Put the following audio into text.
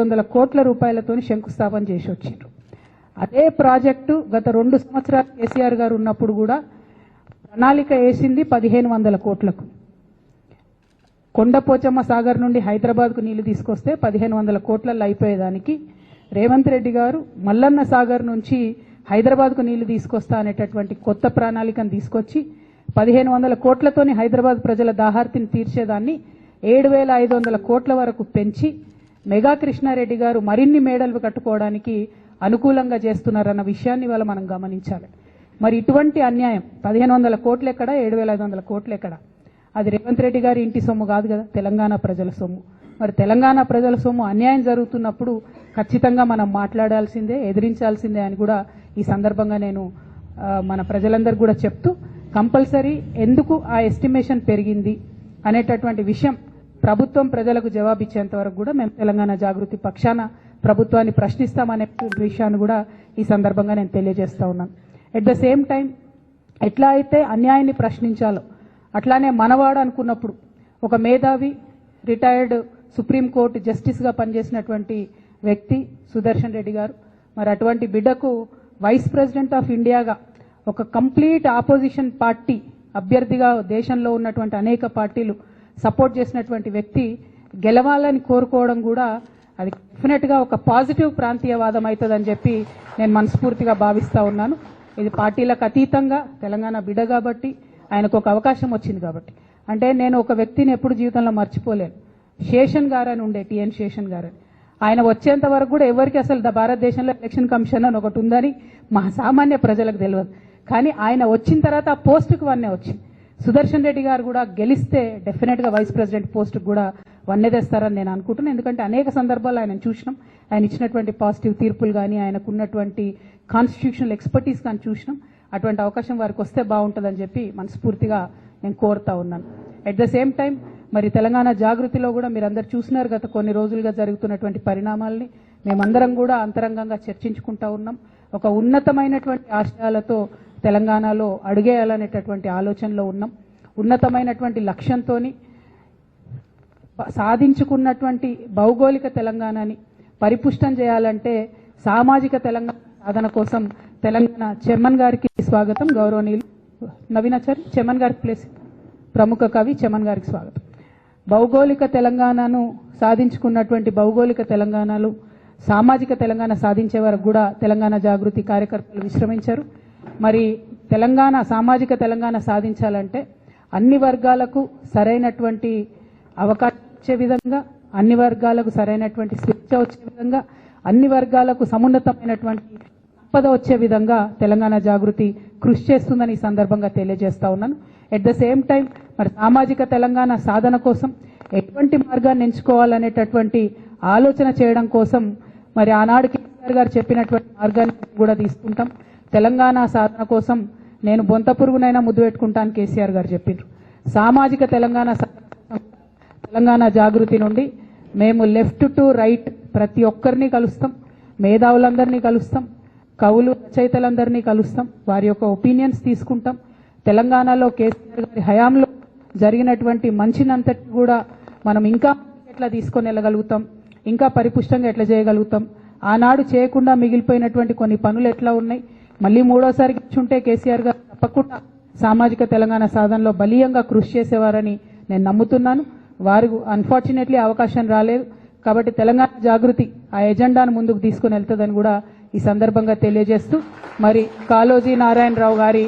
వందల కోట్ల రూపాయలతో శంకుస్థాపన చేసి వచ్చిండ్రు. అదే ప్రాజెక్టు గత రెండు సంవత్సరాలు కేసీఆర్ గారు ఉన్నప్పుడు కూడా ప్రణాళిక వేసింది పదిహేను వందల కోట్లకు. కొండపోచమ్మ సాగర్ నుండి హైదరాబాద్కు నీళ్ళు తీసుకొస్తే పదిహేను వందల కోట్లలో అయిపోయేదానికి రేవంత్ రెడ్డి గారు మల్లన్న సాగర్ నుంచి హైదరాబాద్కు నీళ్ళు తీసుకొస్తా అనేటటువంటి కొత్త ప్రణాళికను తీసుకొచ్చి పదిహేను వందల కోట్లతోని హైదరాబాద్ ప్రజల దాహార్తిని తీర్చేదాన్ని ఏడు వేల ఐదు వందల కోట్ల వరకు పెంచి మెగా కృష్ణారెడ్డి గారు మరిన్ని మేడలు కట్టుకోవడానికి అనుకూలంగా చేస్తున్నారన్న విషయాన్ని ఇవాళ మనం గమనించాలి. మరి ఇటువంటి అన్యాయం పదిహేను వందల కోట్లు ఎక్కడ ఏడు వేల ఐదు వందల కోట్లు ఎక్కడ అది రేవంత్ రెడ్డి గారి ఇంటి సొమ్ము కాదు కదా తెలంగాణ ప్రజల సొమ్ము. మరి తెలంగాణ ప్రజల సొమ్ము అన్యాయం జరుగుతున్నప్పుడు ఖచ్చితంగా మనం మాట్లాడాల్సిందే ఎదిరించాల్సిందే అని కూడా ఈ సందర్భంగా నేను మన ప్రజలందరికీ కూడా చెప్తూ కంపల్సరీ ఎందుకు ఆ ఎస్టిమేషన్ పెరిగింది అనేటటువంటి విషయం ప్రభుత్వం ప్రజలకు జవాబిచ్చేంత వరకు కూడా మేము తెలంగాణ జాగృతి పక్షాన ప్రభుత్వాన్ని ప్రశ్నిస్తామనే విషయాన్ని కూడా ఈ సందర్భంగా నేను తెలియజేస్తా ఉన్నాను ఎట్ ద సేమ్ టైం ఎట్లా అయితే అన్యాయాన్ని ప్రశ్నించాలో అట్లానే మనవాడు అనుకున్నప్పుడు ఒక మేధావి రిటైర్డ్ సుప్రీంకోర్టు జస్టిస్గా పనిచేసినటువంటి వ్యక్తి సుదర్శన్ రెడ్డి గారు మరి అటువంటి బిడ్డకు వైస్ ప్రెసిడెంట్ ఆఫ్ ఇండియాగా ఒక కంప్లీట్ ఆపోజిషన్ పార్టీ అభ్యర్థిగా దేశంలో ఉన్నటువంటి అనేక పార్టీలు సపోర్ట్ చేసినటువంటి వ్యక్తి గెలవాలని కోరుకోవడం కూడా అది డెఫినెట్గా ఒక పాజిటివ్ ప్రాంతీయవాదం అవుతుందని చెప్పి నేను మనస్ఫూర్తిగా భావిస్తా ఉన్నాను. ఇది పార్టీలకు అతీతంగా తెలంగాణ బిడ్డ కాబట్టి ఆయనకు ఒక అవకాశం వచ్చింది కాబట్టి. అంటే నేను ఒక వ్యక్తిని ఎప్పుడు జీవితంలో మర్చిపోలేను. శేషన్ గారు అని ఉండే టిఎన్ శేషన్ గారు ఆయన వచ్చేంత వరకు కూడా ఎవరికి అసలు ద- భారతదేశంలో ఎలక్షన్ కమిషన్ అని ఒకటి ఉందని మా సామాన్య ప్రజలకు తెలియదు. కానీ ఆయన వచ్చిన తర్వాత ఆ పోస్టుకు వన్నే వచ్చింది. సుదర్శన్ రెడ్డి గారు కూడా గెలిస్తే డెఫినెట్గా వైస్ ప్రెసిడెంట్ పోస్ట్ కూడా వన్ తెస్తారని నేను అనుకుంటున్నాను. ఎందుకంటే అనేక సందర్భాలు ఆయన చూసినాం. ఆయన ఇచ్చినటువంటి పాజిటివ్ తీర్పులు కానీ ఆయనకున్నటువంటి కాన్స్టిట్యూషనల్ ఎక్స్పర్టీస్ కానీ చూసినాం. అటువంటి అవకాశం వారికి వస్తే బాగుంటుందని చెప్పి మనస్ఫూర్తిగా నేను కోరుతా ఉన్నాను. అట్ ద సేమ్ టైం మరి తెలంగాణ జాగృతిలో కూడా మీరందరూ చూసినారు గత కొన్ని రోజులుగా జరుగుతున్నటువంటి పరిణామాల్ని. మేమందరం కూడా అంతరంగంగా చర్చించుకుంటా ఉన్నాం. ఒక ఉన్నతమైనటువంటి ఆశయాలతో తెలంగాణలో అడుగేయాలనేటటువంటి ఆలోచనలో ఉన్నాం. ఉన్నతమైనటువంటి లక్ష్యంతోని సాధించుకున్నటువంటి భౌగోళిక తెలంగాణని పరిపుష్టం చేయాలంటే సామాజిక తెలంగాణ సాధన కోసం తెలంగాణ చెమ్మన్ గారికి స్వాగతం. గౌరవనీయులు నవీనాచారి చెమన్ గారికి ప్లేస్ ప్రముఖ కవి చెమన్ గారికి స్వాగతం. భౌగోళిక తెలంగాణను సాధించుకున్నటువంటి భౌగోళిక తెలంగాణలు సామాజిక తెలంగాణ సాధించే వరకు కూడా తెలంగాణ జాగృతి కార్యకర్తలు విశ్రమించారు. మరి తెలంగాణ సామాజిక తెలంగాణ సాధించాలంటే అన్ని వర్గాలకు సరైనటువంటి అవకాశం విధంగా అన్ని వర్గాలకు సరైనటువంటి స్వేచ్ఛ వచ్చే విధంగా అన్ని వర్గాలకు సమున్నతమైనటువంటి సంపద వచ్చే విధంగా తెలంగాణ జాగృతి కృషి చేస్తుందని ఈ సందర్భంగా తెలియజేస్తా ఉన్నాను. ఎట్ ద సేమ్ టైం మరి సామాజిక తెలంగాణ సాధన కోసం ఎటువంటి మార్గాన్ని ఎంచుకోవాలనేటటువంటి ఆలోచన చేయడం కోసం మరి ఆనాడు కేసీఆర్ గారు చెప్పినటువంటి మార్గాన్ని కూడా తీసుకుంటాం. తెలంగాణ సాధన కోసం నేను బొంత పురుగునైనా ముద్దు పెట్టుకుంటాను కేసీఆర్ గారు చెప్పిండ్రు. సామాజిక తెలంగాణ తెలంగాణ జాగృతి నుండి మేము లెఫ్ట్ టు రైట్ ప్రతి ఒక్కరిని కలుస్తాం మేధావులందరినీ కలుస్తాం కవులు రచయితలందరినీ కలుస్తాం వారి యొక్క ఒపీనియన్స్ తీసుకుంటాం. తెలంగాణలో కేసీఆర్ గారి హయాంలో జరిగినటువంటి మంచినంతటి కూడా మనం ఇంకా ఎట్లా తీసుకొని వెళ్ళగలుగుతాం ఇంకా పరిపుష్టంగా ఎట్లా చేయగలుగుతాం? ఆనాడు చేయకుండా మిగిలిపోయినటువంటి కొన్ని పనులు ఎట్లా ఉన్నాయి? మళ్ళీ మూడోసారి గెలుచుంటే కేసీఆర్ గారు తప్పకుండా సామాజిక తెలంగాణ సాధనలో బలీయంగా కృషి చేసేవారని నేను నమ్ముతున్నాను. వారు అన్ఫార్చునేట్లీ అవకాశం రాలేదు. కాబట్టి తెలంగాణ జాగృతి ఆ ఎజెండాను ముందుకు తీసుకుని వెళ్తుందని కూడా ఈ సందర్భంగా తెలియజేస్తూ మరి కాళోజీ నారాయణరావు గారి